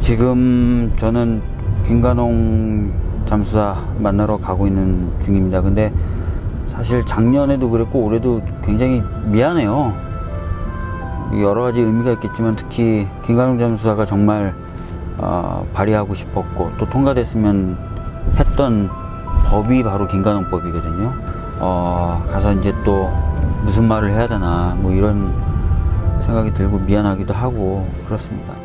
지금 저는 김관홍 잠수사 만나러 가고 있는 중입니다. 근데 사실 작년에도 그랬고 올해도 굉장히 미안해요. 여러 가지 의미가 있겠지만 특히 김관홍 잠수사가 정말 어, 발휘하고 싶었고 또 통과됐으면 했던 법이 바로 김관홍법이거든요. 어, 가서 이제 또 무슨 말을 해야 되나 뭐 이런 생각이 들고 미안하기도 하고 그렇습니다.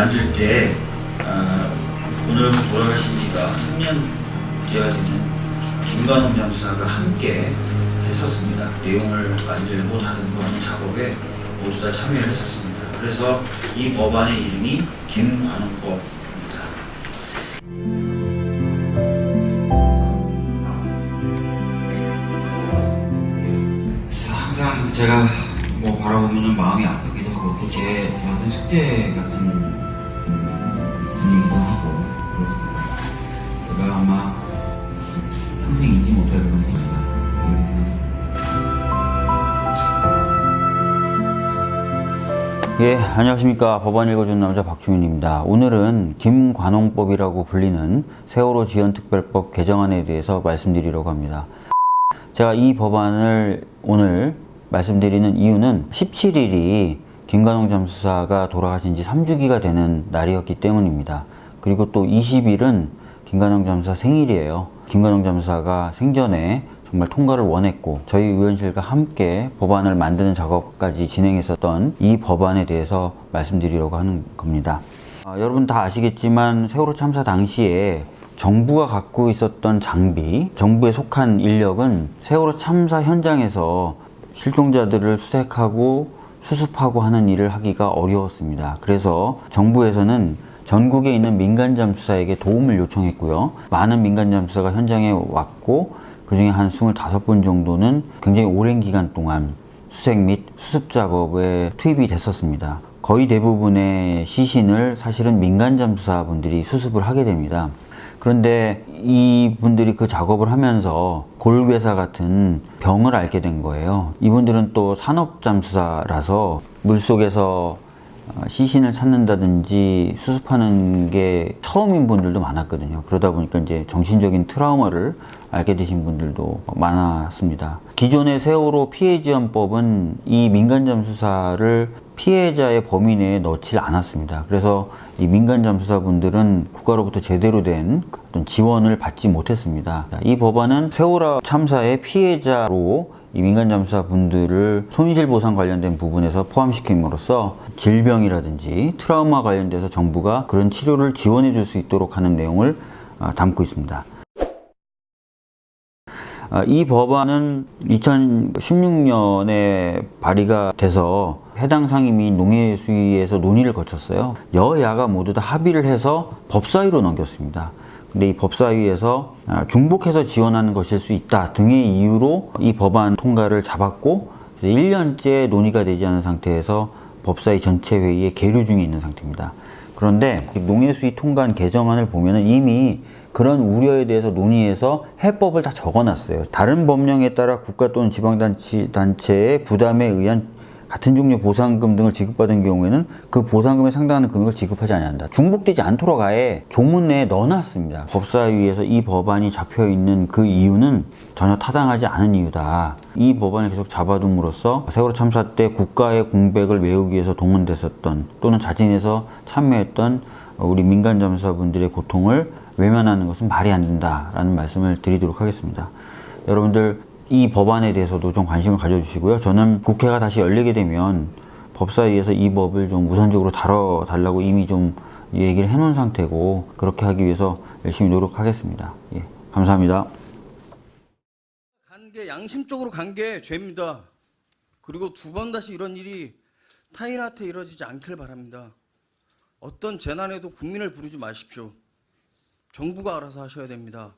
만들 때 어, 오늘부터 돌아가신 지가 3년째가 되는 김관홍 장수사가 함께 했었습니다. 내용을 만들고 다듬고 하는 작업에 모두 다 참여를 했었습니다. 그래서 이 법안의 이름이. 항상 제가 뭐 바라보면 마음이 아프기도 하고 또 제 저한테 숙제 같은 그렇습니다. 제가 아마 평생 잊지 못할 생각합니다. 예, 안녕하십니까. 법안 읽어주는 남자 박주민입니다. 오늘은 김관홍법이라고 불리는 세월호 지연특별법 개정안에 대해서 말씀드리려고 합니다. 제가 이 법안을 오늘 말씀드리는 이유는 17일이 김관홍 잠수사가 돌아가신 지 3주기가 되는 날이었기 때문입니다. 그리고 또 20일은 김관홍 잠수사 생일이에요. 김관홍 잠수사가 생전에 정말 통과를 원했고 저희 의원실과 함께 법안을 만드는 작업까지 진행했었던 이 법안에 대해서 말씀드리려고 하는 겁니다. 아, 여러분 다 아시겠지만 세월호 참사 당시에 정부가 갖고 있었던 장비, 정부에 속한 인력은 세월호 참사 현장에서 실종자들을 수색하고 수습하고 하는 일을 하기가 어려웠습니다. 그래서 정부에서는 전국에 있는 민간 잠수사에게 도움을 요청했고요. 많은 민간 잠수사가 현장에 왔고 그 중에 한 25분 정도는 굉장히 오랜 기간 동안 수색 및 수습 작업에 투입이 됐었습니다. 거의 대부분의 시신을 사실은 민간 잠수사분들이 수습을 하게 됩니다. 그런데 이분들이 그 작업을 하면서 골괴사 같은 병을 앓게 된 거예요. 이분들은 또 산업잠수사라서 물속에서 어, 시신을 찾는다든지 수습하는 게 처음인 분들도 많았거든요. 그러다 보니까 이제 정신적인 트라우마를 앓게 되신 분들도 많았습니다. 기존의 세월호 피해 지원법은 이 민간 잠 수사를 피해자의 범위 내에 넣지 않았습니다. 그래서 이 민간 잠수사분들은 국가로부터 제대로 된 어떤 지원을 받지 못했습니다. 이 법안은 세월호 참사의 피해자로 이 민간 잠수사 분들을 손실 보상 관련된 부분에서 포함시킴으로써 질병이라든지 트라우마 관련돼서 정부가 그런 치료를 지원해 줄 수 있도록 하는 내용을 아, 담고 있습니다. 아, 이 법안은 2016년에 발의가 돼서 해당 상임위 농해수위에서 논의를 거쳤어요. 여야가 모두 다 합의를 해서 법사위로 넘겼습니다. 근데 이 법사위에서 아, 중복해서 지원하는 것일 수 있다 등의 이유로 이 법안 통과를 잡았고 1년째 논의가 되지 않은 상태에서 법사위 전체 회의에 계류 중에 있는 상태입니다. 그런데 농해수위 통과한 개정안을 보면 이미 그런 우려에 대해서 논의해서 해법을 다 적어놨어요. 다른 법령에 따라 국가 또는 지방단체의 부담에 의한 같은 종류 보상금 등을 지급받은 경우에는 그 보상금에 상당하는 금액을 지급하지 않는다. 중복되지 않도록 아예 조문 내에 넣어놨습니다. 법사위에서 이 법안이 잡혀 있는 그 이유는 전혀 타당하지 않은 이유다. 이 법안을 계속 잡아둠으로써 세월호 참사 때 국가의 공백을 메우기 위해서 동원됐었던 또는 자진해서 참여했던 우리 민간 잠수사분들의 고통을 외면하는 것은 말이 안 된다라는 말씀을 드리도록 하겠습니다. 여러분들 이 법안에 대해서도 좀 관심을 가져주시고요. 저는 국회가 다시 열리게 되면 법사위에서 이 법을 좀 우선적으로 다뤄달라고 이미 좀 얘기를 해놓은 상태고 그렇게 하기 위해서 열심히 노력하겠습니다. 예, 감사합니다. 간 게 양심적으로 간 게 죄입니다. 그리고 두 번 다시 이런 일이 타인한테 이뤄지지 않길 바랍니다. 어떤 재난에도 국민을 부르지 마십시오. 정부가 알아서 하셔야 됩니다.